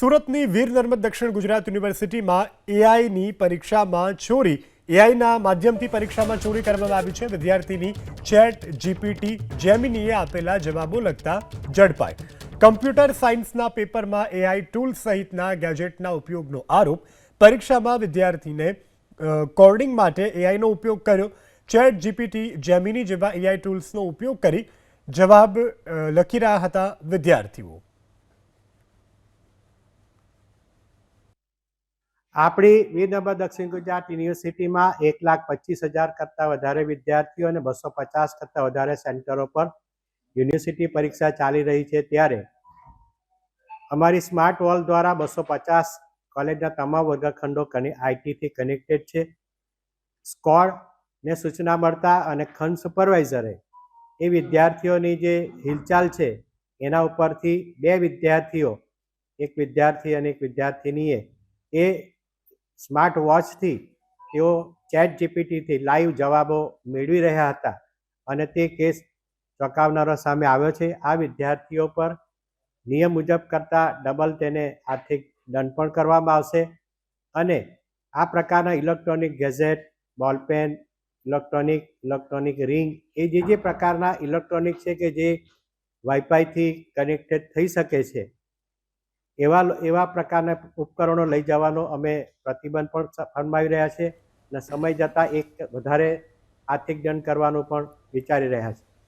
સુરતની વીર નર્મદ દક્ષિણ ગુજરાત યુનિવર્સિટીમાં એઆઈની પરીક્ષામાં ચોરી. એઆઈના માધ્યમથી પરીક્ષામાં ચોરી કરવામાં આવી છે. વિદ્યાર્થીની ચેટ જીપીટી જેમિનીએ આપેલા જવાબો લગતા ઝડપાય. કમ્પ્યુટર સાયન્સના પેપરમાં એઆઈ ટૂલ સહિતના ગેજેટના ઉપયોગનો આરોપ. પરીક્ષામાં વિદ્યાર્થીને કોડિંગ માટે એઆઈનો ઉપયોગ કર્યો. ચેટ જીપીટી જેમિની જેવા એઆઈ ટૂલ્સનો ઉપયોગ કરી જવાબ લખી રહ્યા હતા વિદ્યાર્થીઓ. આપણી વીરનર્મદ દક્ષિણ ગુજરાત યુનિવર્સિટીમાં એક લાખ પચીસ હજાર કરતાં વધારે વિદ્યાર્થીઓ અને બસો પચાસ કરતાં વધારે સેન્ટરો પર યુનિવર્સિટી પરીક્ષા ચાલી રહી છે ત્યારે અમારી સ્માર્ટ વોલ દ્વારા બસો પચાસ કોલેજના તમામ વર્ગખંડો આઈટીથી કનેક્ટેડ છે. સ્કોડને સૂચના મળતા અને ખંડ સુપરવાઇઝરે એ વિદ્યાર્થીઓની જે હિલચાલ છે એના ઉપરથી બે વિદ્યાર્થીઓ, એક વિદ્યાર્થી અને એક વિદ્યાર્થિનીએ એ સ્માર્ટ વોચથી તેઓ ચેટ જીપીટીથી લાઈવ જવાબો મેળવી રહ્યા હતા અને તે કેસ ચોંકાવનારો સામે આવ્યો છે. આ વિદ્યાર્થીઓ પર નિયમ મુજબ કરતાં ડબલ તેને આર્થિક દંડ પણ કરવામાં આવશે અને આ પ્રકારના electronic gadget, ballpen, electronic electronic ring એ જે જે પ્રકારના ઇલેક્ટ્રોનિક છે કે જે વાઈફાઈથી કનેક્ટેડ થઈ શકે છે. એવા એવા પ્રકારના ઉપકરણો લઈ જવાનો અમે પ્રતિબંધ પણ ફરમાવી રહ્યા છે અને સમય જતાં એક વધારે આર્થિક દંડ કરવાનું પણ વિચારી રહ્યા છે.